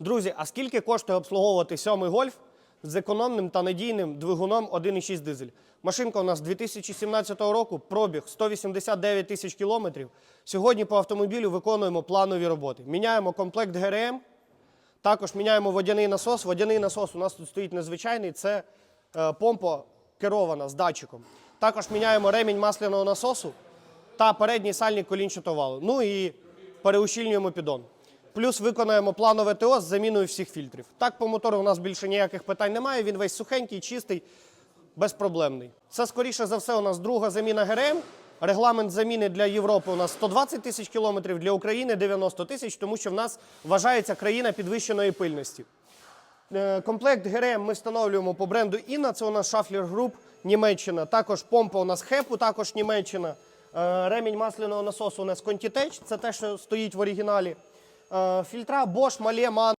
Друзі, а скільки коштує обслуговувати сьомий гольф з економним та надійним двигуном 1,6 дизель? Машинка у нас 2017 року, пробіг 189 тисяч кілометрів. Сьогодні по автомобілю виконуємо планові роботи. Міняємо комплект ГРМ, також міняємо водяний насос. Водяний насос у нас тут стоїть незвичайний, це е, помпа керована з датчиком. Також міняємо ремінь масляного насосу та передній сальник колінчатого валу. Ну і переущільнюємо піддон. Плюс виконаємо планове ТО з заміною всіх фільтрів. Так, по мотору у нас більше ніяких питань немає. Він весь сухенький, чистий, безпроблемний. Це, скоріше за все, у нас друга заміна ГРМ. Регламент заміни для Європи у нас 120 тисяч кілометрів, для України 90 тисяч, тому що в нас вважається країна підвищеної пильності. Е, Комплект ГРМ ми встановлюємо по бренду Інна. Це у нас Schaffler Group, Німеччина. Також помпа у нас Хепу, також Німеччина. Е, Ремінь масляного насосу у нас Contitech, це те, що стоїть в оригіналі. Е, Фільтра Bosch, Malé, Ман.